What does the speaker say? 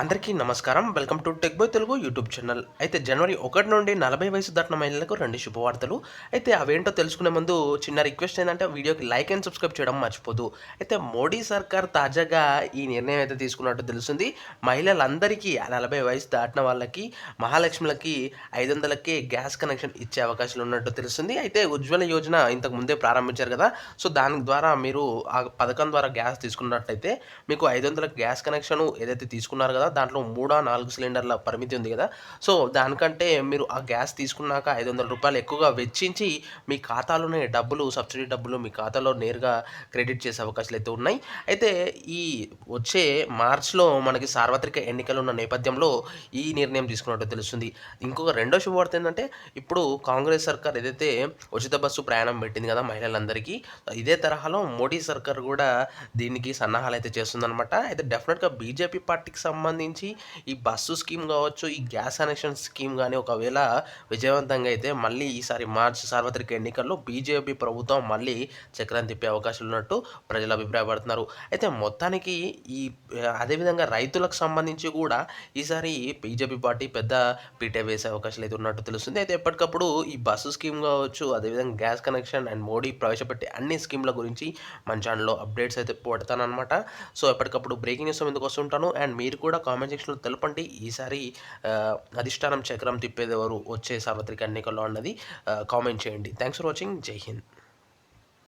అందరికీ నమస్కారం. Welcome to tech by Telugu YouTube channel. అయితే జనవరి ఒకటి నుండి నలభై వయసు దాటిన మహిళలకు రెండు శుభవార్తలు. అయితే అవేంటో తెలుసుకునే ముందు చిన్న రిక్వెస్ట్ ఏంటంటే వీడియోకి లైక్ అండ్ సబ్స్క్రైబ్ చేయడం మర్చిపోదు. అయితే మోడీ సర్కార్ తాజాగా ఈ నిర్ణయం అయితే తీసుకున్నట్టు తెలుస్తుంది. మహిళలందరికీ ఆ నలభై వయసు దాటిన వాళ్ళకి మహాలక్ష్మిలకి ఐదు వందలకి గ్యాస్ కనెక్షన్ ఇచ్చే అవకాశాలు ఉన్నట్టు తెలుస్తుంది. అయితే ఉజ్వల యోజన ఇంతకు ముందే ప్రారంభించారు కదా. సో దాని ద్వారా మీరు ఆ పథకం ద్వారా గ్యాస్ తీసుకున్నట్టయితే మీకు ఐదు వందల గ్యాస్ కనెక్షన్ ఏదైతే తీసుకున్నారు కదా దాంట్లో మూడా నాలుగు సిలిండర్ల పరిమితి ఉంది కదా. సో దానికంటే మీరు ఆ గ్యాస్ తీసుకున్నాక ఐదు వందల రూపాయలు ఎక్కువగా వెచ్చించి మీ ఖాతాలోనే డబ్బులు సబ్సిడీ డబ్బులు మీ ఖాతాలో నేరుగా క్రెడిట్ చేసే అవకాశాలు అయితే ఉన్నాయి. అయితే ఈ వచ్చే మార్చ్లో మనకి సార్వత్రిక ఎన్నికలు ఉన్న నేపథ్యంలో ఈ నిర్ణయం తీసుకున్నట్టు తెలుస్తుంది. ఇంకొక రెండో శుభవార్త ఏంటంటే ఇప్పుడు కాంగ్రెస్ సర్కార్ ఏదైతే ఉచిత బస్సు ప్రయాణం పెట్టింది కదా మహిళలందరికీ ఇదే తరహాలో మోడీ సర్కార్ కూడా దీనికి సన్నాహాలు అయితే చేస్తుందన్నమాట. అయితే డెఫినెట్గా బీజేపీ పార్టీకి సంబంధించి ఈ బస్సు స్కీమ్ కావచ్చు ఈ గ్యాస్ కనెక్షన్ స్కీమ్ కానీ ఒకవేళ విజయవంతంగా అయితే మళ్ళీ ఈసారి మార్చ్ సార్వత్రిక ఎన్నికల్లో బీజేపీ ప్రభుత్వం మళ్ళీ చక్రం తిప్పే అవకాశాలు ఉన్నట్టు ప్రజలు అభిప్రాయపడుతున్నారు. అయితే మొత్తానికి ఈ అదేవిధంగా రైతులకు సంబంధించి కూడా ఈసారి బీజేపీ పార్టీ పెద్ద పీటే వేసే అవకాశాలు అయితే ఉన్నట్టు తెలుస్తుంది. అయితే ఎప్పటికప్పుడు ఈ బస్సు స్కీమ్ కావచ్చు అదేవిధంగా గ్యాస్ కనెక్షన్ అండ్ మోడీ ప్రవేశపెట్టే అన్ని స్కీమ్ల గురించి మన ఛానల్లో అప్డేట్స్ అయితే పెడతాను అనమాట సో ఎప్పటికప్పుడు బ్రేకింగ్ న్యూస్ ఎందుకు వస్తుంటాను. అండ్ మీరు కూడా కామెంట్ సెక్షన్లో తెలపండి. ఈసారి అధిష్టానం చక్రం తిప్పేది వారు వచ్చే సార్వత్రిక ఎన్నికల్లో అన్నది కామెంట్ చేయండి. Thanks for watching. జై హింద్.